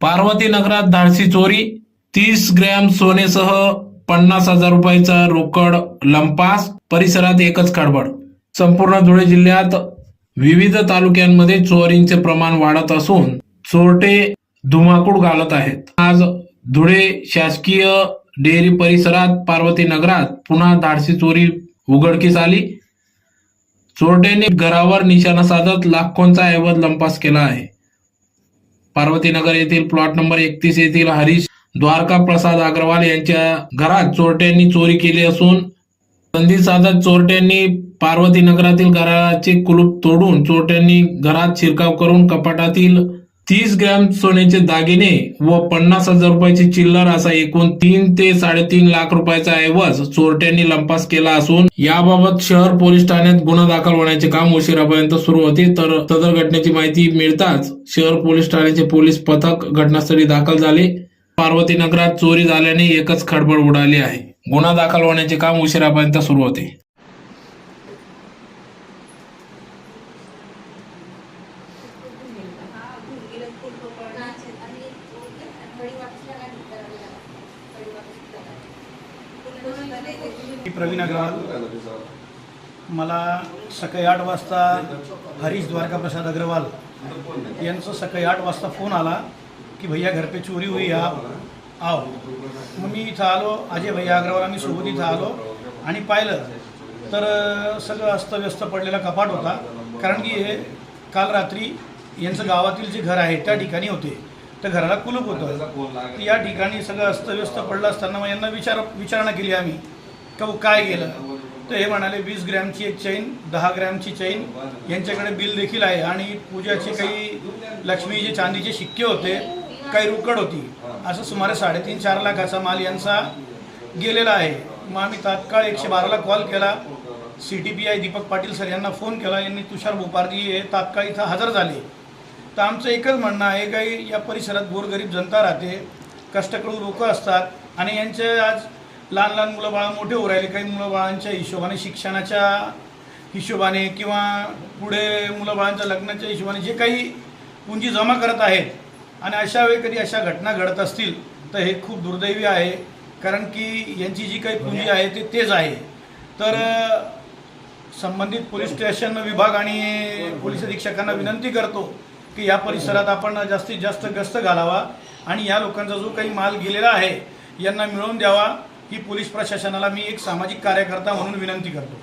पार्वती नगरात धाडसी चोरी तीस ग्रॅम सोनेसह पन्नास हजार रुपयाचा रोकड लंपास परिसरात एकच खडबड संपूर्ण धुळे जिल्ह्यात विविध तालुक्यांमध्ये चोरींचे प्रमाण वाढत असून चोरटे धुमाकूळ घालत आहेत. आज धुळे शासकीय डेअरी परिसरात पार्वती नगरात पुन्हा धाडसी चोरी उघडकीस आली. चोरट्यांनी घरावर निशाणा साधत लाखोंचा ऐवज लंपास केला आहे. पार्वतीनगर येथील प्लॉट नंबर एकतीस येथील हरीश द्वारका प्रसाद अग्रवाल यांच्या घरात चोरट्यांनी चोरी केली असून संधी साधत चोरट्यांनी पार्वती नगरातील घराचे कुलूप तोडून चोरट्यांनी घरात शिरकाव करून कपाटातील तीस ग्रॅम सोन्याचे दागिने व पन्नास हजार रुपयाची चिल्लर असा एकूण तीन ते साडेतीन लाख रुपयाचा ऐवज चोरट्यांनी लंपास केला असून याबाबत शहर पोलीस ठाण्यात गुन्हा दाखल होण्याचे काम उशिरापर्यंत सुरू होते. तर सदर घटनेची माहिती मिळताच शहर पोलीस ठाण्याचे पोलीस पथक घटनास्थळी दाखल झाले. पार्वती नगरात चोरी झाल्याने एकच खडबड उडाली आहे. गुन्हा दाखल होण्याचे काम उशिरापर्यंत सुरू होते. मी प्रवीण अग्रवाल. मला सकाळी आठ वाजता हरीश द्वारकाप्रसाद अग्रवाल यांचं सकाळी आठ वाजता फोन आला की भैया घर पे चोरी होई आप आओ मग मी इथं आलो. अजय भैया अग्रवाल आम्ही सोबत इथं आलो आणि पाहिलं तर सगळं अस्तव्यस्त पडलेला कपाट होता. कारण की हे काल रात्री यांचं गावातील जे घर आहे त्या ठिकाणी होते. त्या घराला कुलूप होतं. तर या ठिकाणी सगळं अस्तव्यस्त पडलं असताना मग यांना विचार विचारणा केली आम्ही. का काय गेलं तर हे म्हणाले वीस ग्रॅमची एक चैन दहा ग्रॅमची चैन यांच्याकडे बिल देखील आहे आणि पूजाचे काही लक्ष्मीचे चांदीचे शिक्के होते काही रोकड होती. असं सुमारे साडेतीन चार लाखाचा माल यांचा गेलेला आहे. मग आम्ही तात्काळ एकशे बाराला कॉल केला. C T P I Deepak Patil sir यांना फोन केला. यांनी तुषार भोपारजी हे तात्काळ इथं हजर झाले. तर आमचं एकच म्हणणं आहे काही या परिसरात गोरगरीब जनता राहते कष्टकडू लोकं असतात आणि यांचे आज लहान लहान मुलं बाळं मोठे होऊ राहिले काही मुलं बाळांच्या हिशोबाने शिक्षणाच्या हिशोबाने किंवा पुढे मुलं बाळांच्या लग्नाच्या हिशोबाने जे काही पुंजी जमा करत आहेत आणि अशा वेळी कधी अशा घटना घडत असतील तर हे खूप दुर्दैवी आहे कारण की यांची जी काही पुंजी आहे ते तेच आहे. तर संबंधित पोलीस स्टेशन विभाग आणि पोलीस अधीक्षकांना विनंती करतो की या परिसरात आपण जास्तीत जास्त गस्त घालावा आणि या लोकांचा जो काही माल गेलेला आहे यांना मिळवून द्यावा ही पोलीस प्रशासनाला मी एक सामाजिक कार्यकर्ता म्हणून विनंती करतो.